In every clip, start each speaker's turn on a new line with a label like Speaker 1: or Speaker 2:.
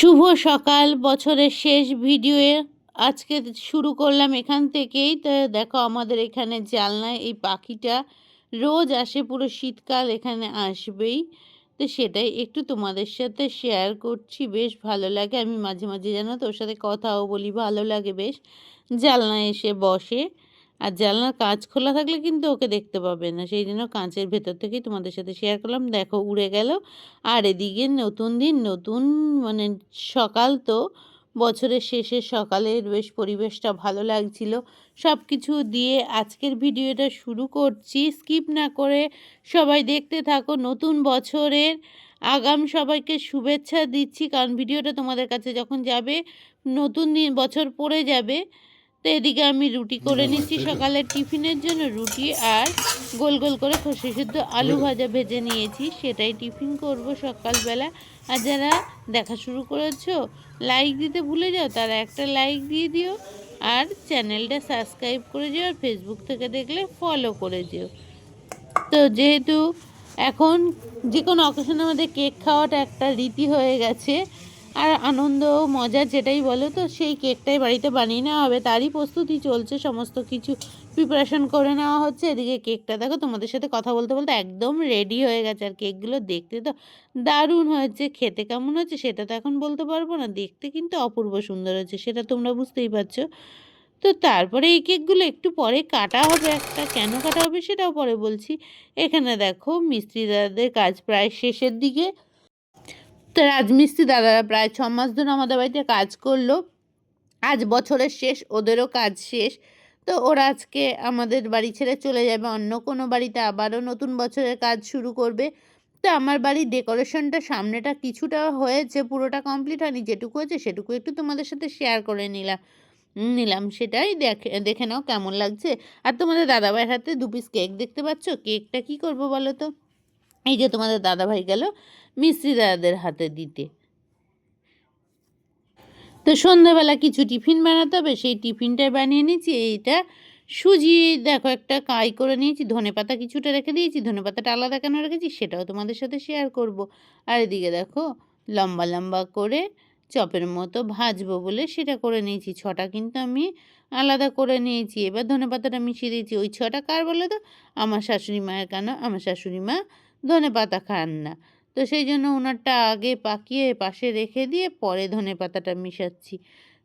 Speaker 1: শুভ সকাল, বছরের শেষ ভিডিওয়ে আজকে শুরু করলাম এখান থেকেই। তো দেখো আমাদের এখানে জালনায় এই পাখিটা রোজ আসে, পুরো শীতকাল এখানে আসবেই। তো সেটাই একটু তোমাদের সাথে শেয়ার করছি, বেশ ভালো লাগে। আমি মাঝে মাঝে যেন তোর সাথে কথাও বলি, ভালো লাগে বেশ। জালনায় এসে বসে। আর জানলার কাঁচ খোলা থাকলে কিন্তু ওকে দেখতে পাবে না। সেই জন্য কাঁচের ভেতর থেকেই তোমাদের সাথে শেয়ার করলাম। দেখো, উড়ে গেল। আর এদিকে নতুন দিন, নতুন মানে সকাল তো। বছরের শেষে সকালের বেশ পরিবেশটা ভালো লাগছিল। সব কিছু দিয়ে আজকের ভিডিওটা শুরু করছি। স্কিপ না করে সবাই দেখতে থাকো। নতুন বছরের আগাম সবাইকে শুভেচ্ছা দিচ্ছি। কারণ ভিডিওটা তোমাদের কাছে যখন যাবে, নতুন দিন, বছর পড়ে যাবে তো এদিকে আমি রুটি করে নিচ্ছি সকালের টিফিনের জন্য রুটি আর গোল গোল করে খসে সিদ্ধ আলু ভাজা ভেজে নিয়েছি সেটাই টিফিন করব সকালবেলা। আর যারা দেখা শুরু করেছ লাইক দিতে ভুলে যাও তারা একটা লাইক দিয়ে দিও আর চ্যানেলটা সাবস্ক্রাইব করে যেও আর ফেসবুক থেকে দেখলে ফলো করে যেও তো যেহেতু এখন যে কোনো অকেশনে আমাদের কেক খাওয়াটা একটা রীতি হয়ে গেছে আর আনন্দ মজা যেটাই বলো তো, সেই কেকটাই বাড়িতে বানিয়ে নেওয়া হবে। তারই প্রস্তুতি চলছে, সমস্ত কিছু প্রিপারেশন করে নেওয়া হচ্ছে। এদিকে কেকটা দেখো, তোমাদের সাথে কথা বলতে বলতে একদম রেডি হয়ে গেছে। আর কেকগুলো দেখতে তো দারুণ হয়েছে, খেতে কেমন হচ্ছে সেটা তো এখন বলতে পারব না। দেখতে কিন্তু অপূর্ব সুন্দর হচ্ছে সেটা তোমরা বুঝতেই পারছ। তো তারপরে এই কেকগুলো একটু পরে কাটা হবে একটা। কেন কাটা হবে সেটাও পরে বলছি। এখানে দেখো মিস্ত্রি দাদাদের কাজ প্রায় শেষের দিকে। রাজমিস্ত্রি দাদারা প্রায় ছ মাস ধরে আমাদের বাড়িতে কাজ করল। আজ বছরের শেষ, ওদেরও কাজ শেষ। তো ওরা আজকে আমাদের বাড়ি ছেড়ে চলে যাবে, অন্য কোনো বাড়িতে আবারও নতুন বছরের কাজ শুরু করবে। তো আমার বাড়ির ডেকোরেশনটা সামনেটা কিছুটা হয়েছে, পুরোটা কমপ্লিট হয়নি, যেটুকু হয়েছে সেটুকু একটু তোমাদের সাথে শেয়ার করে নিলাম। নিলাম সেটাই দেখে দেখে নাও কেমন লাগছে। আর তোমাদের দাদাভাইয়ের হাতে দু পিস কেক দেখতে পাচ্ছ? কেকটা কি করব বলো তো? এই যে তোমাদের দাদাভাই গেল মিস্ত্রি দাদাদের হাতে দিতে। তো সন্ধ্যাবেলা কিছু টিফিন বানাতে হবে, সেই টিফিনটাই বানিয়ে নিয়েছি, এইটা সুজি, দেখো একটা কাই করে নিয়েছি, ধনে পাতা কিছুটা রেখে দিয়েছি, ধনে পাতাটা আলাদা কেন রেখেছি সেটাও তোমাদের সাথে শেয়ার করব। আর এদিকে দেখো লম্বা লম্বা করে চপের মতো ভাজবো বলে সেটা করে নিয়েছি, ছটা কিন্তু আমি আলাদা করে নিয়েছি। এবার ধনে পাতাটা মিশিয়ে দিয়েছি, ওই ছটা কার বলে তো? আমার শাশুড়ি মায়ের কেন? আমার শাশুড়ি মা ধনে পাতা খান না। তো সেই জন্য ওনারটা আগে পাকিয়ে পাশে রেখে দিয়ে পরে ধনে পাতাটা মিশাচ্ছি।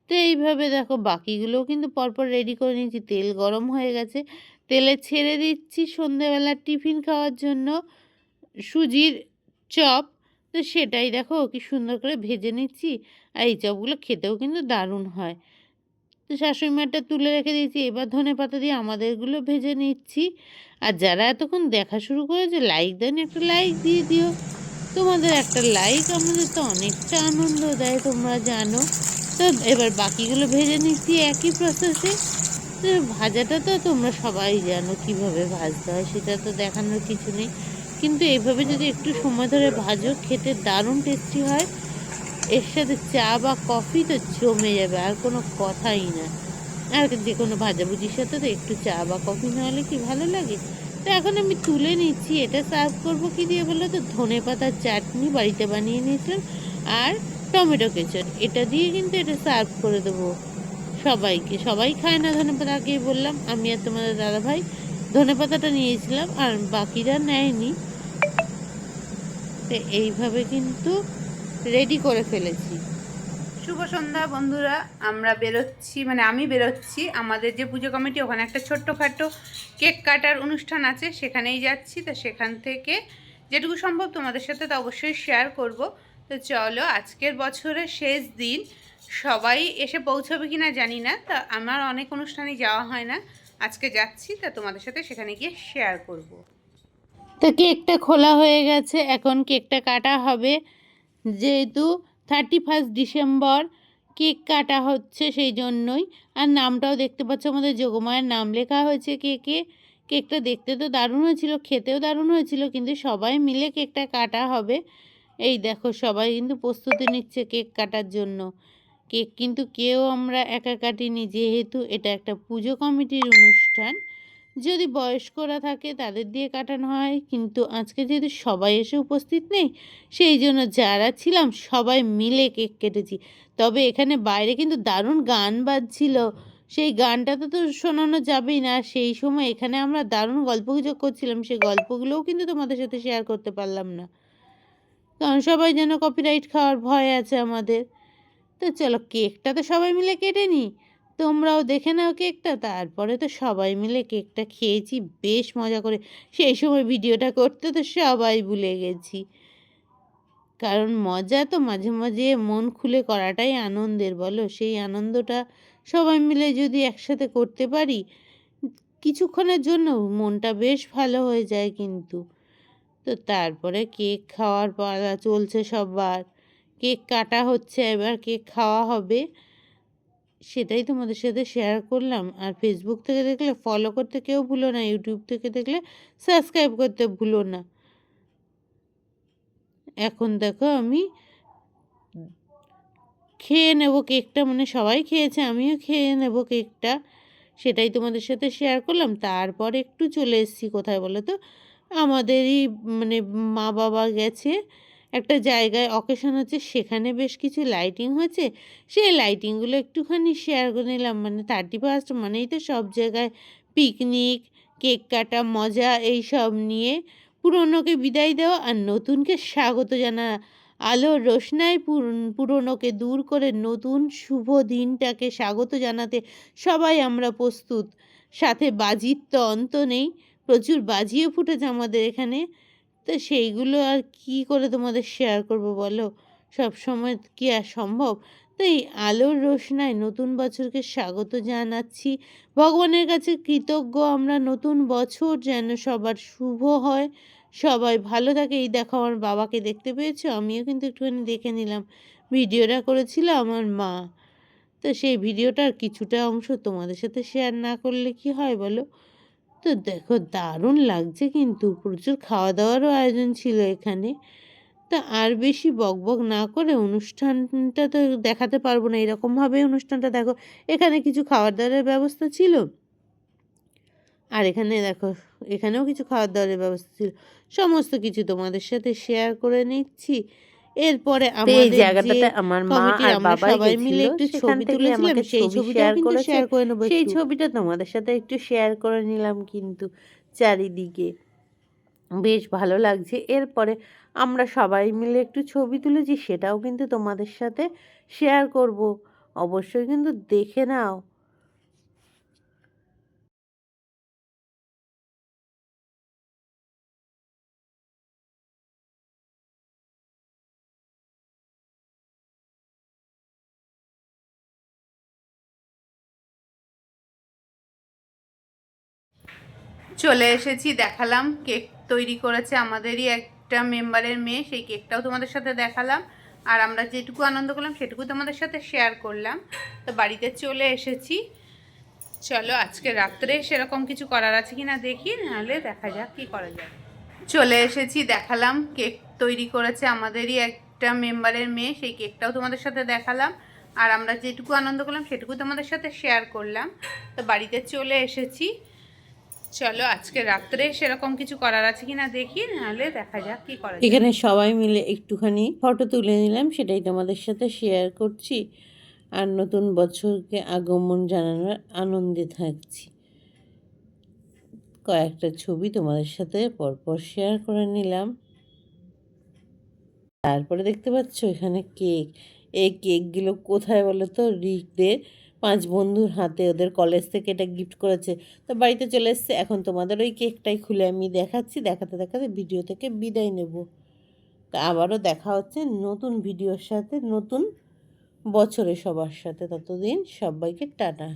Speaker 1: তো এইভাবে দেখো বাকিগুলোও কিন্তু পরপর রেডি করে নিয়েছি। তেল গরম হয়ে গেছে। তেলে ছেড়ে দিচ্ছি সন্ধেবেলা টিফিন খাওয়ার জন্য সুজির চপ। তো সেটাই দেখো কি সুন্দর করে ভেজে নিচ্ছি। আর এই চপগুলো খেতেও কিন্তু দারুণ হয়। তো শাশুড়ি মাটা তুলে রেখে দিয়েছি। এবার ধনে পাতা দিয়ে আমাদেরগুলো ভেজে নিচ্ছি। আর যারা এতক্ষণ দেখা শুরু করেছে লাইক দেন একটা লাইক দিয়ে দিও। তোমাদের একটা লাইক আমাদের তো অনেকটা আনন্দ দেয়, তোমরা জানো। তো এবার বাকিগুলো ভেজে নিচ্ছি একই প্রসেসে তো ভাজাটা তো তোমরা সবাই জানো কীভাবে ভাজতে হয়, সেটা তো দেখানোর কিছু নেই। কিন্তু এইভাবে যদি একটু সময় ধরে ভাজো, খেতে দারুণ টেস্টি হয়। এর সাথে চা বা কফি তো জমে যাবে, আর কোনো কথাই না। আর যে কোনো ভাজাভুজির সাথে তো একটু চা বা কফি না হলে কি ভালো লাগে? তো এখন আমি তুলে নিচ্ছি, এটা সার্ভ করব কি দিয়ে বলল তো? ধনে পাতার চাটনি বাড়িতে বানিয়ে নিয়েছিলাম, আর টমেটো কেচার এটা দিয়ে কিন্তু এটা সার্ভ করে দেবো সবাইকে। সবাই খায় না ধনে পাতা, আগেই বললাম। আমি আর তোমাদের দাদা ভাই ধনে পাতাটা নিয়েছিলাম, আর বাকিরা নেয়নি। তো এইভাবে কিন্তু রেডি করে ফেলেছি।
Speaker 2: শুভ সন্ধ্যা বন্ধুরা আমরা বেরোচ্ছি মানে আমি বেরোচ্ছি। আমাদের যে পুজো কমিটি ওখানে একটা ছোট্টখাটো কেক কাটার অনুষ্ঠান আছে সেখানেই যাচ্ছি। তো সেখান থেকে যেটুকু সম্ভব তোমাদের সাথে তো অবশ্যই শেয়ার করব। তো চলো আজকের বছরের শেষ দিন। সবাই এসে পৌঁছবে কি না জানি না তা আমার অনেক অনুষ্ঠানে যাওয়া হয় না। আজকে যাচ্ছি তা তোমাদের সাথে সেখানে গিয়ে শেয়ার করব।
Speaker 1: তো কেকটা খোলা হয়ে গেছে এখন কেকটা কাটা হবে। যেহেতু থার্টি ফার্স্ট ডিসেম্বর কেক কাটা হচ্ছে সেই জন্যই। আর নামটাও দেখতে পাচ্ছ, আমাদের যোগমায়ের নাম লেখা হয়েছে কেকে। কেকটা দেখতে তো দারুণ হয়েছিল, খেতেও দারুণ হয়েছিল, কিন্তু সবাই মিলে কেকটা কাটা হবে। এই দেখো, সবাই কিন্তু প্রস্তুতি নিচ্ছে কেক কাটার জন্য। কেক কিন্তু কেউ আমরা একা কাটিনি, যেহেতু এটা একটা পুজো কমিটির অনুষ্ঠান। যদি বয়স্করা থাকে তাদের দিয়ে কাটানো হয়। কিন্তু আজকে যেহেতু সবাই এসে উপস্থিত নেই, সেই জন্য যারা ছিলাম সবাই মিলে কেক কেটেছি। তবে এখানে বাইরে কিন্তু দারুণ গান বাজছিল। সেই গানটাতে তো শোনানো যাবেই না। সেই সময় এখানে আমরা দারুণ গল্প গুজব করছিলাম। সেই গল্পগুলোও কিন্তু তোমাদের সাথে শেয়ার করতে পারলাম না। কারণ সবাই যেন কপিরাইট খাওয়ার ভয় আছে আমাদের। তো চলো কেকটা তো সবাই মিলে কেটে নিই। তোমরাও দেখে নাও কেকটা। তারপরে তো সবাই মিলে কেকটা খেয়েছি, বেশ মজা করে। সেই সময় ভিডিওটা করতে তো সবাই ভুলে গেছি। কারণ মজা তো মাঝে মাঝে মন খুলে করাটাই আনন্দের, বলো? সেই আনন্দটা সবাই মিলে যদি একসাথে করতে পারি, কিছুক্ষণের জন্য মনটা বেশ ভালো হয়ে যায় কিন্তু। তো তারপরে কেক খাওয়ার পালা চলছে সবার। কেক কাটা হচ্ছে, এবার কেক খাওয়া হবে। সেটাই তোমাদের সাথে শেয়ার করলাম। আর ফেসবুক থেকে দেখলে ফলো করতে কেউ ভুলো না ইউটিউব থেকে দেখলে সাবস্ক্রাইব করতে ভুলো না। এখন দেখো আমি খেয়ে নেব কেকটা মানে সবাই খেয়েছে, আমিও খেয়ে নেব কেকটা সেটাই তোমাদের সাথে শেয়ার করলাম। তারপর একটু চলে এসেছি, কোথায় বলো তো? আমাদেরই মানে মা বাবা গেছে। একটা জায়গায় অকেশন হচ্ছে, সেখানে বেশ কিছু লাইটিং হয়েছে। সেই লাইটিংগুলো একটুখানি শেয়ার করে নিলাম। মানে থার্টি ফার্স্ট মানেই তো সব জায়গায় পিকনিক কেক কাটা, মজা এই সব নিয়ে পুরনোকে বিদায় দেওয়া আর নতুনকে স্বাগত জানা। আলোর রোশনায় পুর- পুরনোকে দূর করে নতুন শুভ দিনটাকে স্বাগত জানাতে সবাই আমরা প্রস্তুত। সাথে বাজির তো অন্ত নেই। প্রচুর বাজিও ফুটেছে আমাদের এখানে। তো সেইগুলো আর কি করে তোমাদের শেয়ার করব বলো? সব সময় কি আর সম্ভব? তো এই আলোর রোশনায় নতুন বছরকে স্বাগত জানাচ্ছি। ভগবানের কাছে কৃতজ্ঞ, আমরা নতুন বছর যেন সবার শুভ হয়। সবাই ভালো থাকে। এই দেখো, আমার বাবাকে দেখতে পেয়েছ? আমিও কিন্তু একটুখানি দেখে নিলাম। ভিডিওটা করেছিল আমার মা। তো সেই ভিডিওটার কিছুটা অংশ তোমাদের সাথে শেয়ার না করলে কি হয় বলো? তো দেখো দারুণ লাগছে কিন্তু। প্রচুর খাওয়া দাওয়ারও আয়োজন ছিল এখানে। তা আর বেশি বকবক না করে অনুষ্ঠানটা তো দেখাতে পারব না। এরকমভাবে অনুষ্ঠানটা দেখো, এখানে কিছু খাওয়ার দাওয়ারের ব্যবস্থা ছিল। আর এখানে দেখো, এখানেও কিছু খাওয়ার দাওয়ারের ব্যবস্থা ছিল। সমস্ত কিছু তোমাদের সাথে শেয়ার করে নিচ্ছি। এরপরে
Speaker 3: এই জায়গাটাতে আমার মা আর বাবাই
Speaker 1: সবাই মিলে একটু ছবি তুলেছিলাম সেই
Speaker 3: ছবি
Speaker 1: ছবিটাও
Speaker 3: শেয়ার
Speaker 1: কিন্তু শেয়ার করে নেব
Speaker 3: সেই ছবিটা তোমাদের সাথে একটু শেয়ার করে নিলাম কিন্তু চারিদিকে। বেশ ভালো লাগছে। এরপরে আমরা সবাই মিলে একটু ছবি তুলেছি সেটাও কিন্তু তোমাদের সাথে শেয়ার করব। অবশ্যই কিন্তু দেখে নাও।
Speaker 2: চলে এসেছি, দেখালাম। কেক তৈরি করেছে আমাদেরই একটা মেম্বারের মেয়ে, সেই কেকটাও তোমাদের সাথে দেখালাম। আর আমরা যেটুকু আনন্দ করলাম, সেটুকু তোমাদের সাথে শেয়ার করলাম। তো বাড়িতে চলে এসেছি। চলো, আজকে রাত্রে সেরকম কিছু করার আছে কি না দেখি, নাহলে দেখা যাক কি করা যায়। চলে এসেছি, দেখালাম। কেক তৈরি করেছে আমাদেরই একটা মেম্বারের মেয়ে, সেই কেকটাও তোমাদের সাথে দেখালাম। আর আমরা যেটুকু আনন্দ করলাম, সেটুকু তোমাদের সাথে শেয়ার করলাম। তো বাড়িতে চলে এসেছি। চলো আজকে রাত্রে সেরকম কিছু করার আছে কিনা দেখি, নাহলে দেখা যাক কি করা
Speaker 3: এখানে সবাই মিলে একটুখানি ফটো তুলে নিলাম, সেটাই তোমাদের সাথে শেয়ার করছি। আর নতুন বছরকে আগমন জানানোর আনন্দে থাকছি। কয়েকটা ছবি তোমাদের সাথে পরপর শেয়ার করে নিলাম। তারপরে দেখতে পাচ্ছ এখানে কেক এই কেকগুলো কোথায় বলো তো? রিকদের পাঁচ বন্ধুর হাতে ওদের কলেজ থেকে এটা গিফট করেছে। তো বাড়িতে চলে এসছে। এখন তোমাদের ওই কেকটাই খুলে আমি দেখাচ্ছি। দেখাতে দেখাতে ভিডিও থেকে বিদায় নেব। তা আবারও দেখা হচ্ছে নতুন ভিডিওর সাথে, নতুন বছরে সবার সাথে। ততদিন সবাইকে টাটা।